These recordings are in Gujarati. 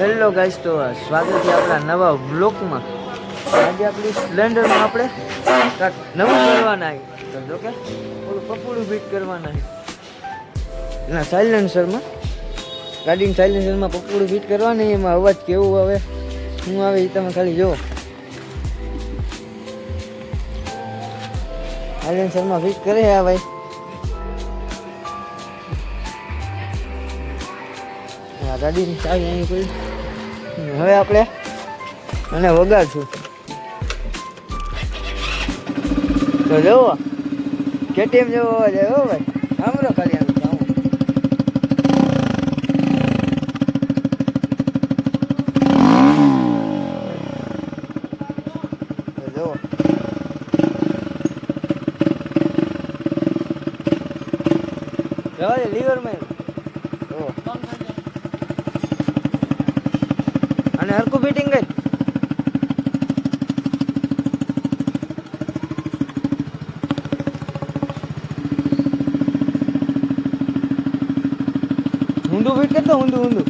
હેલો ગાઈસ તો સ્વાગત છે આપણા નવા બ્લોકમાં આજે આપણી સ્પ્લેન્ડરમાં આપણે નવું કરવાના આવી તો કે ઓલું પપોડું ફિટ કરવાના એના સાયલેન્સરમાં ગાડીની સાયલેન્સરમાં પપોડું ફિટ કરવાની, એમાં અવાજ કેવું આવે, શું આવે એ તમે ખાલી જુઓ. સાયલેન્સરમાં ફિટ કરે આ ભાઈ. ગાડીની ચાવી અહીં કોઈ. હવે આપણે અને વગાડશું. તો જવો કેટીએમ જેવો અવાજ આવ્યો ભાઈ. સાંભળો ખાલી જુઓ. લીવરમાં અને હરકું ફિટિંગ કરી. ઊંધું ફિટ કરતો ઊંધું ઊંધું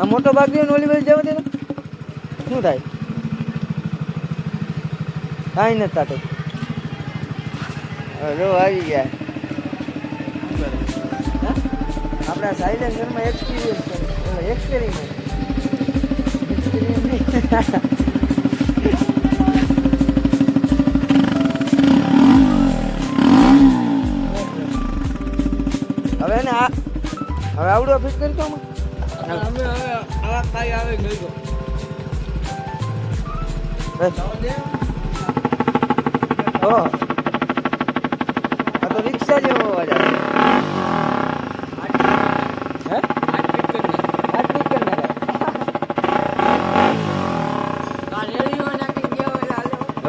આ મોટો ભાગ ને ઓલી બાજુ જવા દે શું થાય? કાંઈ નથી થતું. જો આવી ગયા? આપણા સાયલેન્સરમાં એક્સપિરિયન્સ એક્સપેરિમેન્ટ હવે ને આ હવે આવડો ફિટ કરી તો અમે હવે આવા ખાઈ આવે ગઈ ગયો ઓ આ તો રિક્ષા જેવો અવાજ આવે હે આ ફિટ કરી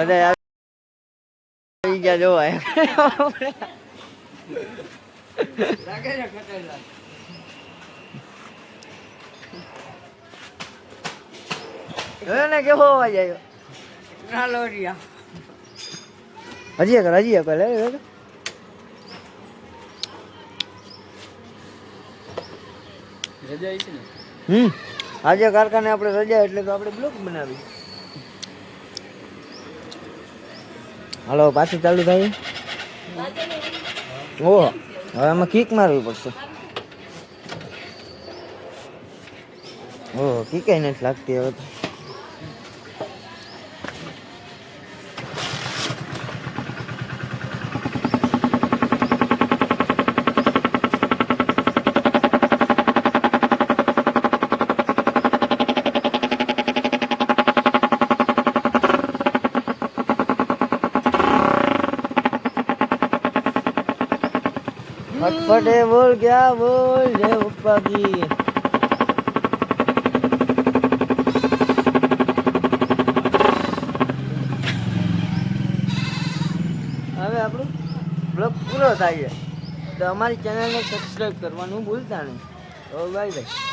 બધા આવી ગયા જોવા ને કેવો અવાજ આવ્યો? હજી એક હજી એક લે. રજા છે ને? હમ. આજે કારખાને આપણે રજા એટલે તો આપણે બ્લોક બનાવી હાલો, પાછું ચાલુ થાય? ઓહો, હવે આમાં કિક મારવી પડશે. ઓહો કિક નથી લાગતી હવે તો. ફટફટે બોલ, ક્યાં બોલ જય પપ્પા હવે આપણું બ્લોગ પૂરો થાય છે. તો અમારી ચેનલને સબસ્ક્રાઈબ કરવાનું ભૂલતા નહીં. તો બાય બાય.